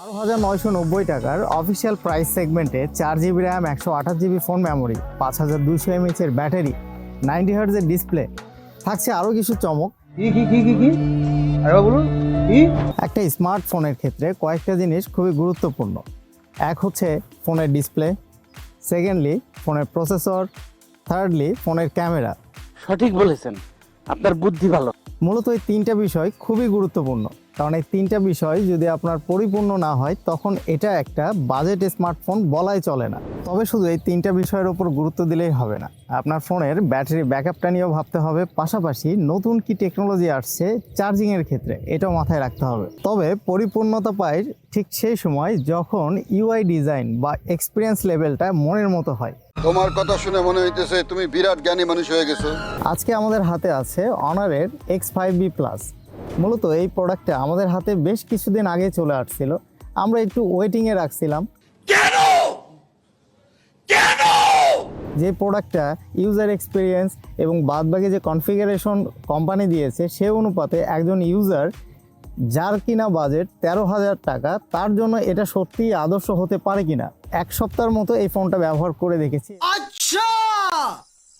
বারো হাজার নয়শো নব্বই টাকার অফিসিয়াল প্রাইস সেগমেন্টে চার জিবি র্যাম একশো আঠাশ জিবি ফোন মেমোরি পাঁচ হাজার দুইশো এমএচের ব্যাটারি নাইনটি হার্জের ডিসপ্লে থাকছে আরও কিছু চমক। কি কি কি কি কি? বলুন কি? একটা স্মার্টফোনের ক্ষেত্রে কয়েকটা জিনিস খুবই গুরুত্বপূর্ণ। এক হচ্ছে ফোনের ডিসপ্লে সেকেন্ডলি ফোনের প্রসেসর থার্ডলি ফোনের ক্যামেরা সঠিক বলেছেন আপনার বুদ্ধি ভালো। মূলত এই তিনটা বিষয় খুবই গুরুত্বপূর্ণ। কারণ এই তিনটা বিষয় যদি আপনার পরিপূর্ণ না হয় তখন এটা একটা বাজেট স্মার্টফোন বলাই চলে না। তবে শুধু এই তিনটা বিষয়ের উপর গুরুত্ব দিলেই হবে না। আপনার ফোনের ব্যাটারি ব্যাকআপটা নিয়েও ভাবতে হবে পাশাপাশি নতুন কি টেকনোলজি আসছে চার্জিংয়ের ক্ষেত্রে এটাও মাথায় রাখতে হবে। তবে পরিপূর্ণতা পায় ঠিক সেই সময় যখন ইউআই ডিজাইন বা এক্সপিরিয়েন্স লেভেলটা মনের মতো হয়। তোমার কথা শুনে মনে হইতেছে তুমি বিরাট জ্ঞানী মানুষ হয়ে গেছো। আজকে আমাদের হাতে আছে অনারের এক্স ফাইভ বি প্লাস মূলত এই প্রোডাক্টটা আমাদের হাতে বেশ কিছুদিন আগে চলে আসছিল। আমরা একটু ওয়েটিংয়ে রাখছিলাম। যে প্রোডাক্টটা ইউজার এক্সপিরিয়েন্স এবং বাদবাকি যে কনফিগারেশন কোম্পানি দিয়েছে সে অনুপাতে একজন ইউজার যার কিনা বাজেট তেরো হাজার টাকা তার জন্য এটা সত্যিই আদর্শ হতে পারে কিনা? এক সপ্তাহের মতো এই ফোনটা ব্যবহার করে দেখেছি।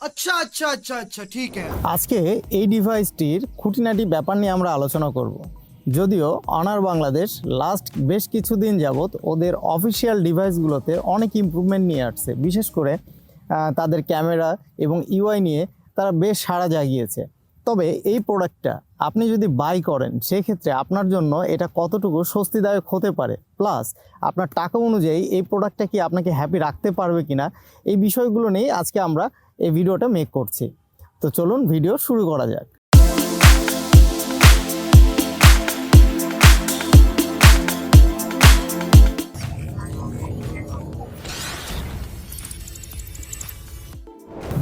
আচ্ছা আচ্ছা আচ্ছা আচ্ছা ঠিক আজকে এই ডিভাইসটির খুঁটিনাটি ব্যাপার নিয়ে আমরা আলোচনা করব। যদিও অনার বাংলাদেশ লাস্ট বেশ কিছুদিন যাবৎ ওদের অফিসিয়াল ডিভাইসগুলোতে অনেক ইম্প্রুভমেন্ট নিয়ে আসছে। বিশেষ করে তাদের ক্যামেরা এবং ইউআই নিয়ে তারা বেশ সাড়া জাগিয়েছে। তবে এই প্রোডাক্টটা আপনি যদি বাই করেন, সেক্ষেত্রে আপনার জন্য এটা কতটুকু স্বস্তিদায়ক হতে পারে? প্লাস আপনার টাকা অনুযায়ী এই প্রোডাক্টটা কি আপনাকে হ্যাপি রাখতে পারবে কিনা? এই বিষয়গুলো নিয়েই আজকে আমরা এই ভিডিওটা মেক করছি। তো চলুন ভিডিও শুরু করা যাক।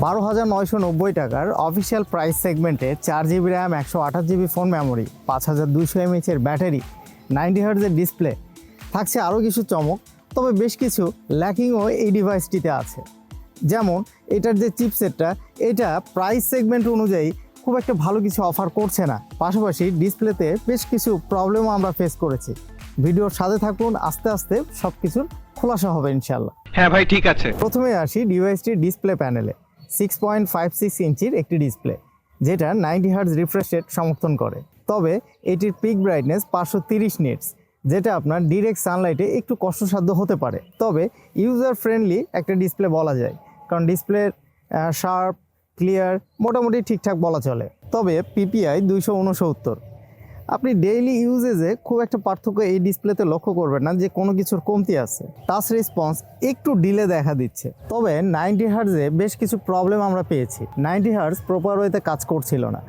বারো হাজার নয়শো নব্বই টাকার অফিসিয়াল প্রাইস সেগমেন্টে চার জিবি র্যাম একশো আঠাশ জিবি ফোন মেমোরি পাঁচ হাজার দুইশো এমএচের ব্যাটারি নাইনটি হার্জের ডিসপ্লে থাকছে আরও কিছু চমক, তবে বেশ কিছু ল্যাকিংও এই ডিভাইসটিতে আছে। যেমন এটার যে চিপসেটটা এটা প্রাইস সেগমেন্ট অনুযায়ী খুব একটা ভালো কিছু অফার করছে না। পাশাপাশি ডিসপ্লেতে বেশ কিছু প্রবলেমও আমরা ফেস করেছি। ভিডিওর সাথে থাকুন আস্তে আস্তে সব কিছুর খোলাসা হবে ইনশাল্লাহ হ্যাঁ ভাই ঠিক আছে। প্রথমে আসি ডিভাইসটির ডিসপ্লে প্যানেলে সিক্স পয়েন্ট ফাইভ সিক্স ইঞ্চির একটি ডিসপ্লে যেটা নাইনটি হার্জ রিফ্রেশ রেট সমর্থন করে। তবে এটির পিক ব্রাইটনেস পাঁচশো তিরিশ নিটস যেটা আপনার ডিরেক্ট সানলাইটে একটু কষ্টসাধ্য হতে পারে। তবে ইউজার ফ্রেন্ডলি একটা ডিসপ্লে বলা যায়। কারণ ডিসপ্লের শার্প ক্লিয়ার মোটামুটি ঠিকঠাক বলা চলে। তবে পিপিআই দুইশো উনসত্তর। আপনি ডেইলি ইউজেজে খুব একটা পার্থক্য এই ডিসপ্লেতে লক্ষ্য করবেন না যে কোনো কিছুর কমতি আছে। টাচ রেসপন্স একটু ডিলে দেখা দিচ্ছে। তবে নাইনটি হার্জে বেশ কিছু প্রবলেম আমরা পেয়েছি। নাইনটি হার্জ প্রপার ওয়েতে কাজ করছিল না।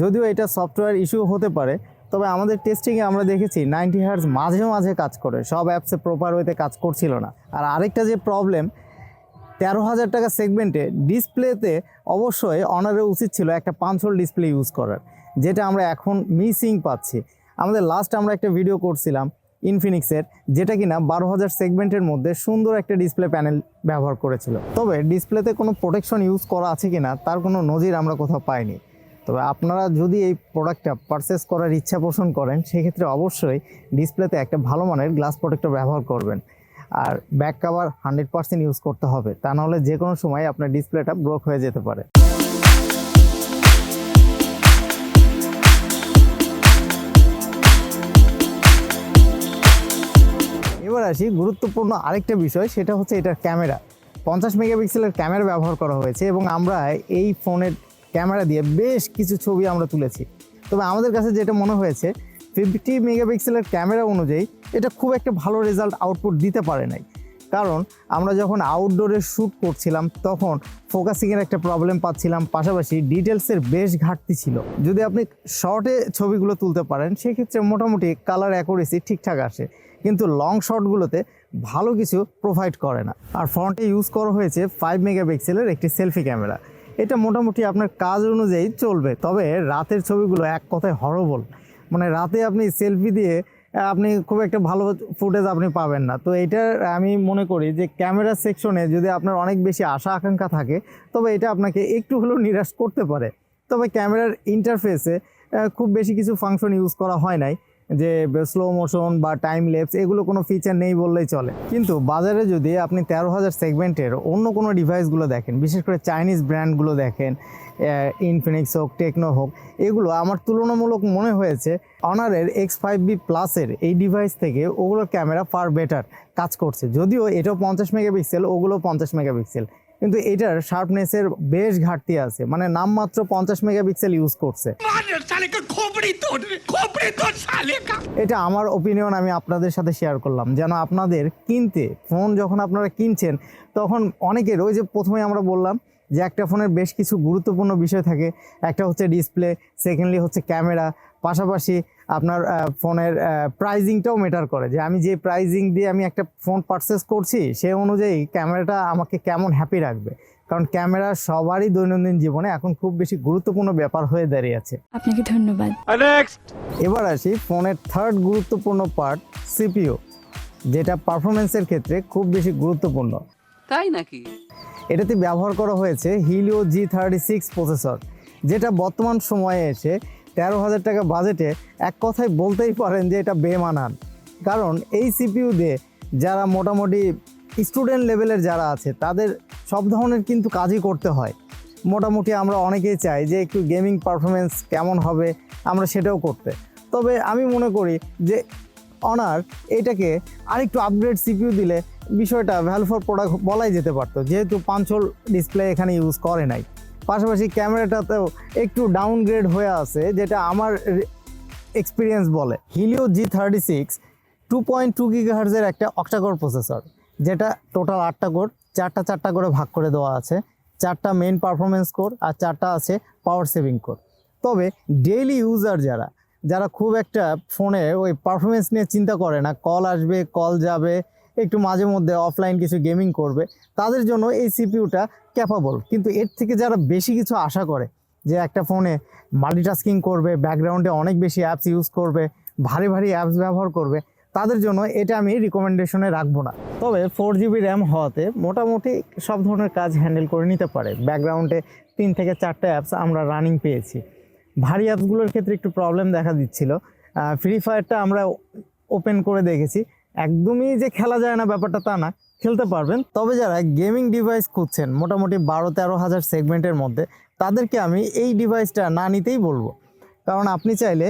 যদিও এটা সফটওয়্যার ইস্যু হতে পারে, তবে আমাদের টেস্টিংয়ে আমরা দেখেছি নাইনটি হার্জ মাঝে মাঝে কাজ করে। সব অ্যাপসে প্রপার ওয়েতে কাজ করছিল না। আর আরেকটা যে প্রবলেম তেরো হাজার টাকা সেগমেন্টে ডিসপ্লেতে অবশ্যই অনারের উচিত ছিল একটা পাঁচ হোল ডিসপ্লে ইউজ করার, যেটা আমরা এখন মিসিং পাচ্ছি। আমাদের লাস্ট আমরা একটা ভিডিও করছিলাম ইনফিনিক্সের যেটা কিনা বারো হাজার সেগমেন্টের মধ্যে সুন্দর একটা ডিসপ্লে প্যানেল ব্যবহার করেছিল। তবে ডিসপ্লেতে কোনো প্রোটেকশন ইউজ করা আছে কি না তার কোনো নজির আমরা কোথাও পাইনি। তবে আপনারা যদি এই প্রোডাক্টটা পারচেস করার ইচ্ছা পোষণ করেন, সেক্ষেত্রে অবশ্যই ডিসপ্লেতে একটা ভালো মানের গ্লাস প্রোটেক্টর ব্যবহার করবেন। আর back cover hundred percent use করতে হবে। তা নাহলে যে কোনো সময় আপনার ডিসপ্লেটা ব্রোক হয়ে যেতে পারে। এবার আসি গুরুত্বপূর্ণ আরেকটা বিষয়, সেটা হচ্ছে এটার ক্যামেরা পঞ্চাশ মেগাপিক্সেলের ক্যামেরা ব্যবহার করা হয়েছে এবং আমরা এই ফোনের ক্যামেরা দিয়ে বেশ কিছু ছবি আমরা তুলেছি। তবে আমাদের কাছে যেটা মনে হয়েছে ফিফটি মেগাপিক্সেলের ক্যামেরা অনুযায়ী এটা খুব একটা ভালো রেজাল্ট আউটপুট দিতে পারে নাই। কারণ আমরা যখন আউটডোরে শ্যুট করছিলাম, তখন ফোকাসিংয়ের একটা প্রবলেম পাচ্ছিলাম, পাশাপাশি ডিটেলসের বেশ ঘাটতি ছিল। যদি আপনি শর্টে ছবিগুলো তুলতে পারেন, সেক্ষেত্রে মোটামুটি কালার অ্যাকুরেসি ঠিকঠাক আসে। কিন্তু লং শটগুলোতে ভালো কিছু প্রোভাইড করে না। আর ফ্রন্টে ইউজ করা হয়েছে ফাইভ মেগাপিক্সেলের একটি সেলফি ক্যামেরা এটা মোটামুটি আপনার কাজ অনুযায়ী চলবে, তবে রাতের ছবিগুলো এক কথায় হরবল মানে রাতে আপনি সেলফি দিয়ে আপনি খুব একটা ভালো ফুটেজ আপনি পাবেন না। তো এটা আমি মনে করি যে ক্যামেরা সেকশনে যদি আপনার অনেক বেশি আশা আকাঙ্ক্ষা থাকে, তবে এটা আপনাকে একটু হলেও নিরাশ করতে পারে। তবে ক্যামেরার ইন্টারফেসে খুব বেশি কিছু ফাংশন ইউজ করা হয় নাই। যে স্লো মোশন বা টাইম লেপস এগুলো কোনো ফিচার নেই বললেই চলে। কিন্তু বাজারে যদি আপনি তেরো হাজার সেগমেন্টের অন্য কোনো ডিভাইসগুলো দেখেন, বিশেষ করে চাইনিজ ব্র্যান্ডগুলো দেখেন ইনফিনিক্স হোক টেকনো হোক, এগুলো আমার তুলনামূলক মনে হয়েছে অনারের এক্স ফাইভ বি প্লাসের এই ডিভাইস থেকে ওগুলোর ক্যামেরা ফার বেটার কাজ করছে। যদিও এটাও পঞ্চাশ মেগাপিক্সেল ওগুলো পঞ্চাশ মেগাপিক্সেল কিন্তু এটার শার্পনেসের বেশ ঘাটতি আছে। মানে নামমাত্র পঞ্চাশ মেগাপিক্সেল ইউজ করছে। এটা আমার ওপিনিয়ন আমি আপনাদের সাথে শেয়ার করলাম। যেন আপনাদের কিনতে ফোন যখন আপনারা কিনছেন তখন অনেকের ওই যে প্রথমে আমরা বললাম যে একটা ফোনের বেশ কিছু গুরুত্বপূর্ণ বিষয় থাকে। একটা হচ্ছে ডিসপ্লে সেকেন্ডলি হচ্ছে ক্যামেরা পাশাপাশি আপনার ফোনের প্রাইজিংটাও মেটার করে। যে আমি যে প্রাইজিং দিয়ে আমি একটা ফোন পারচেস করছি সে অনুযায়ী ক্যামেরাটা আমাকে কেমন হ্যাপি রাখবে? কারণ ক্যামেরা সবারই দৈনন্দিন জীবনে এখন খুব বেশি গুরুত্বপূর্ণ ব্যাপার হয়ে দাঁড়িয়েছে আপনাকে ধন্যবাদ। এবার আসি ফোনের থার্ড গুরুত্বপূর্ণ পার্ট সিপিও যেটা পারফরমেন্সের ক্ষেত্রে খুব বেশি গুরুত্বপূর্ণ। তাই নাকি? এটাতে ব্যবহার করা হয়েছে Helio G thirty six processor যেটা বর্তমান সময়ে এসে তেরো হাজার টাকা বাজেটে এক কথায় বলতেই পারেন যে এটা বেমানান। কারণ এই সিপিইউ দিয়ে যারা মোটামুটি স্টুডেন্ট লেভেলের যারা আছে, তাদের সব ধরনের কিন্তু কাজই করতে হয়। মোটামুটি আমরা অনেকেই চাই যে একটু গেমিং পারফরমেন্স কেমন হবে, আমরা সেটাও করতে। তবে আমি মনে করি যে অনার এটাকে আরেকটু আপগ্রেড সিপিউ দিলে বিষয়টা ভ্যালু ফর প্রোডাক্ট বলাই যেতে পারতো। যেহেতু পাঞ্চল ডিসপ্লে এখানে ইউজ করে নাই। পাশাপাশি ক্যামেরাটাতেও একটু ডাউনগ্রেড হয়ে আছে, যেটা আমার এক্সপিরিয়েন্স বলে। Helio G thirty six two point two গিগাহার্জের একটা অক্টাকোর প্রসেসর যেটা টোটাল আটটা কোর চারটা চারটা করে ভাগ করে দেওয়া আছে। চারটা মেন পারফরমেন্স কোর আর চারটা আছে পাওয়ার সেভিং কোর তবে ডেইলি ইউজার যারা যারা খুব একটা ফোনে ওই পারফরমেন্স নিয়ে চিন্তা করে না কল আসবে কল যাবে, একটু মাঝে মধ্যে অফলাইন কিছু গেমিং করবে, তাদের জন্য এই সিপিইউটা ক্যাপাবল কিন্তু এর থেকে যারা বেশি কিছু আশা করে যে একটা ফোনে মাল্টিটাস্কিং করবে ব্যাকগ্রাউন্ডে অনেক বেশি অ্যাপস ইউজ করবে, ভারী ভারী অ্যাপস ব্যবহার করবে, তাদের জন্য এটা আমি রিকমেন্ডেশনে রাখব না। তবে ফোর জিবি র্যাম হওয়াতে মোটামুটি সব ধরনের কাজ হ্যান্ডেল করে নিতে পারে। ব্যাকগ্রাউন্ডে তিন থেকে চারটে অ্যাপস আমরা রানিং পেয়েছি। ভারী অ্যাপসগুলোর ক্ষেত্রে একটু প্রবলেম দেখা দিচ্ছিল। ফ্রি ফায়ারটা আমরা ওপেন করে দেখেছি। একদমই যে খেলা যায় না ব্যাপারটা তা না। খেলতে পারবেন। তবে যারা গেমিং ডিভাইস খুঁজছেন, মোটামুটি বারো তেরো হাজার সেগমেন্টের মধ্যে, তাদেরকে আমি এই ডিভাইসটা না নিতেই বলব। কারণ আপনি চাইলে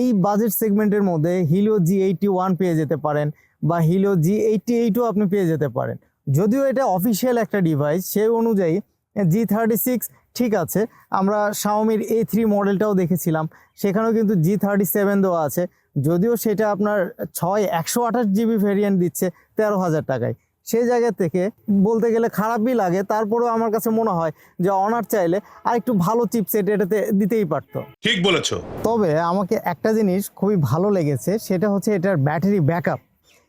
এই বাজেট সেগমেন্টের মধ্যে হিলিও জি এইটটি ওয়ান পেয়ে যেতে পারেন বা হিলিও জি এইটটি এইটও আপনি পেয়ে যেতে পারেন। যদিও এটা অফিসিয়াল একটা ডিভাইস সেই অনুযায়ী জি থার্টি সিক্স ঠিক আছে। আমরা শাওমির এ থ্রি মডেলটাও দেখেছিলাম। সেখানেও কিন্তু জি থার্টি সেভেন দেওয়া আছে। যদিও সেটা আপনার ছয় একশো আঠাশ জিবি ভেরিয়েন্ট দিচ্ছে তেরো হাজার টাকায়। সেই জায়গা থেকে বলতে গেলে খারাপই লাগে তারপরেও আমার কাছে মনে হয় যে অনার চাইলে আর একটু ভালো চিপসেট এটাতে দিতেই পারতো। ঠিক বলেছ। তবে আমাকে একটা জিনিস খুবই ভালো লেগেছে সেটা হচ্ছে এটার ব্যাটারি ব্যাকআপ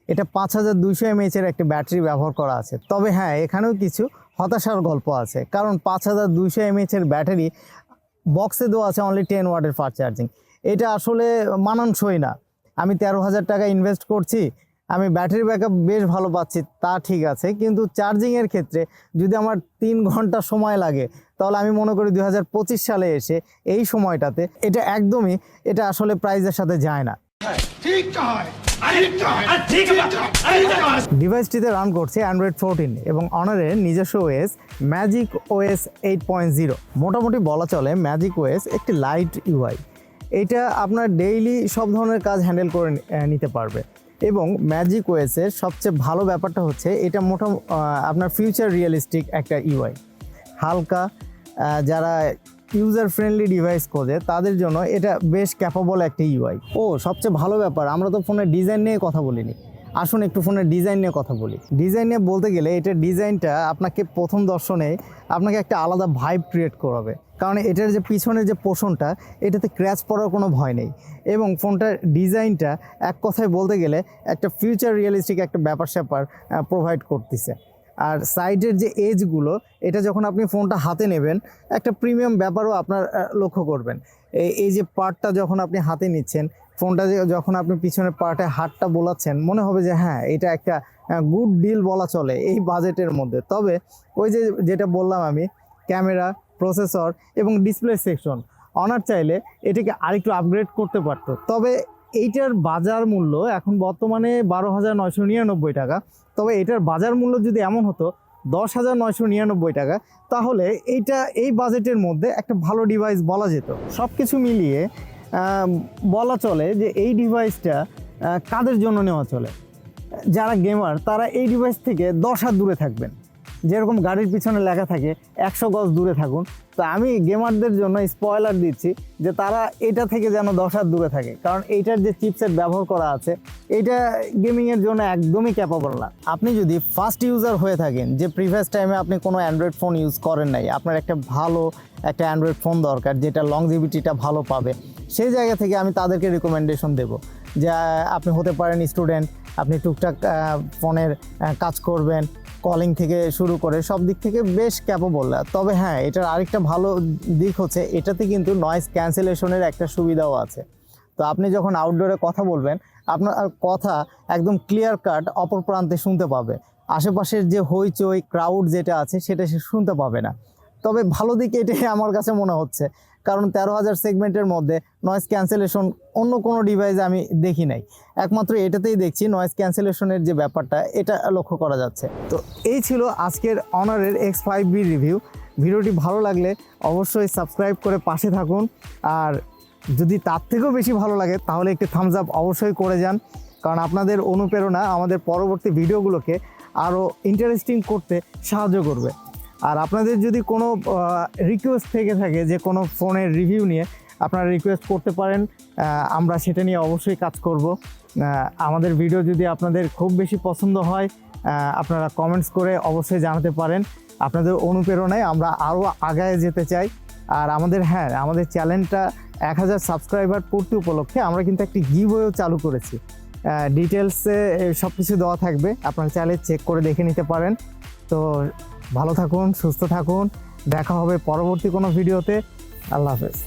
এটা পাঁচ হাজার দুইশো এমএইচের একটা ব্যাটারি ব্যবহার করা আছে। তবে হ্যাঁ এখানেও কিছু হতাশার গল্প আছে কারণ পাঁচ হাজার দুইশো এমএইচের ব্যাটারি বক্সে দেওয়া আছে অনলি টেন ওয়াটের ফাস্ট চার্জিং এটা আসলে মানানসই না। আমি তেরো হাজার টাকা ইনভেস্ট করছি আমি ব্যাটারি ব্যাকআপ বেশ ভালো পাচ্ছি তা ঠিক আছে। কিন্তু চার্জিংয়ের ক্ষেত্রে যদি আমার তিন ঘণ্টা সময় লাগে তাহলে আমি মনে করি দু হাজার পঁচিশ সালে এসে এই সময়টাতে এটা একদমই এটা আসলে প্রাইজের সাথে যায় না। ডিভাইসটিতে রান করছে অ্যান্ড্রয়েড ফোরটিন এবং অনারের নিজস্ব OS magic OS eight point zero মোটামুটি বলা চলে ম্যাজিক ওএস একটি লাইট ইউআই এটা আপনার ডেইলি সব ধরনের কাজ হ্যান্ডেল করে নিতে পারবে। এবং ম্যাজিক ওএসের সবচেয়ে ভালো ব্যাপারটা হচ্ছে এটা মোটা আপনার ফিউচার রিয়েলিস্টিক একটা ইউআই হালকা যারা ইউজার ফ্রেন্ডলি ডিভাইস খোঁজে, তাদের জন্য এটা বেশ ক্যাপাবল একটা ইউআই ও, সবচেয়ে ভালো ব্যাপার, আমরা তো ফোনের ডিজাইন নিয়ে কথা বলিনি। আসুন একটু ফোনের ডিজাইন নিয়ে কথা বলি। ডিজাইন নিয়ে বলতে গেলে এটা ডিজাইনটা আপনাকে প্রথম দর্শনে আপনাকে একটা আলাদা ভাইব ক্রিয়েট করাবে। কারণ এটার যে পিছনের যে পোষণটা, এটাতে ক্র্যাচ পড়ার কোনো ভয় নেই। এবং ফোনটার ডিজাইনটা এক কথায় বলতে গেলে একটা ফিউচার রিয়েলিস্টিক একটা ব্যাপার স্যাপার প্রোভাইড করতেছে। আর সাইডের যে এজগুলো এটা যখন আপনি ফোনটা হাতে নেবেন, একটা প্রিমিয়াম ব্যাপারও আপনার লক্ষ্য করবেন। এই- যে পার্টটা যখন আপনি হাতে নিচ্ছেন, ফোনটা যখন আপনি পিছনের পার্টে হাতটা বোলাচ্ছেন, মনে হবে যে হ্যাঁ এটা একটা গুড ডিল বলা চলে এই বাজেটের মধ্যে। তবে ওই যে যেটা বললাম আমি, ক্যামেরা প্রসেসর এবং ডিসপ্লে সেকশন। অনার চাইলে এটিকে আরেকটু আপগ্রেড করতে পারতো। তবে এইটার বাজার মূল্য এখন বর্তমানে বারো হাজার নয়শো নিরানব্বই টাকা। তবে এটার বাজার মূল্য যদি এমন হতো, দশ হাজার নয়শো নিরানব্বই টাকা, তাহলে এইটা, এই বাজেটের মধ্যে একটা ভালো ডিভাইস বলা যেত। সব কিছু মিলিয়ে বলা চলে যে এই ডিভাইসটা কাদের জন্য নেওয়া চলে? যারা গেমার তারা এই ডিভাইস থেকে দশ হাত দূরে থাকবেন। যেরকম গাড়ির পিছনে লেখা থাকে, একশো গজ দূরে থাকুন। তো আমি গেমারদের জন্য স্পয়লার দিচ্ছি যে তারা এটা থেকে যেন দশ হাত দূরে থাকে। কারণ এইটার যে চিপসেট ব্যবহার করা আছে, এইটা গেমিংয়ের জন্য একদমই ক্যাপাবল না। আপনি যদি ফার্স্ট ইউজার হয়ে থাকেন, যে প্রিভিয়াস টাইমে আপনি কোনো অ্যান্ড্রয়েড ফোন ইউজ করেন নাই, আপনার একটা ভালো একটা অ্যান্ড্রয়েড ফোন দরকার, যেটা লংজিভিটিটা ভালো পাবে, সেই জায়গা থেকে আমি তাদেরকে রিকমেন্ডেশন দেবো। যে আপনি হতে পারেন স্টুডেন্ট আপনি টুকটাক ফোনের কাজ করবেন কলিং থেকে শুরু করে সব দিক থেকে বেশ ক্যাপেবল তবে হ্যাঁ এটার আরেকটা ভালো দিক হচ্ছে, এটাতে কিন্তু নয়েজ ক্যান্সেলেশনের একটা সুবিধাও আছে। তো আপনি যখন আউটডোরে কথা বলবেন, আপনার কথা একদম ক্লিয়ার কাট অপর প্রান্তে শুনতে পাবে। আশেপাশের যে হইচই ক্রাউড যেটা আছে, সেটা সে শুনতে পাবে না। তবে ভালো দিক এটাই আমার কাছে মনে হচ্ছে। কারণ তেরো হাজার সেগমেন্টের মধ্যে নয়েজ ক্যান্সেলেশন অন্য কোনো ডিভাইসে আমি দেখি নাই। একমাত্র এটাতেই দেখছি নয়েজ ক্যান্সেলেশনের যে ব্যাপারটা, এটা লক্ষ্য করা যাচ্ছে। তো এই ছিল আজকের অনারের এক্স ফাইভ বি রিভিউ ভিডিওটি ভালো লাগলে অবশ্যই সাবস্ক্রাইব করে পাশে থাকুন। আর যদি তার থেকেও বেশি ভালো লাগে, তাহলে একটি থামস আপ অবশ্যই করে যান। কারণ আপনাদের অনুপ্রেরণা আমাদের পরবর্তী ভিডিওগুলোকে আরও ইন্টারেস্টিং করতে সাহায্য করবে। আর আপনাদের যদি কোনো রিকোয়েস্ট থেকে থাকে যে কোনো ফোনের রিভিউ নিয়ে আপনারা রিকোয়েস্ট করতে পারেন আমরা সেটা নিয়ে অবশ্যই কাজ করব। আমাদের ভিডিও যদি আপনাদের খুব বেশি পছন্দ হয় আপনারা কমেন্টস করে অবশ্যই জানাতে পারেন। আপনাদের অনুপ্রেরণায় আমরা আরও আগায় যেতে চাই। আর আমাদের হ্যাঁ আমাদের চ্যানেলটা এক হাজার সাবস্ক্রাইবার পূর্তি উপলক্ষে আমরা কিন্তু একটি গিভওয়েও চালু করেছি। ডিটেলসে সব কিছু দেওয়া থাকবে, আপনারা চাইলে চেক করে দেখে নিতে পারেন। তো ভালো থাকুন সুস্থ থাকুন। দেখা হবে পরবর্তী কোনো ভিডিওতে। আল্লাহ হাফেজ।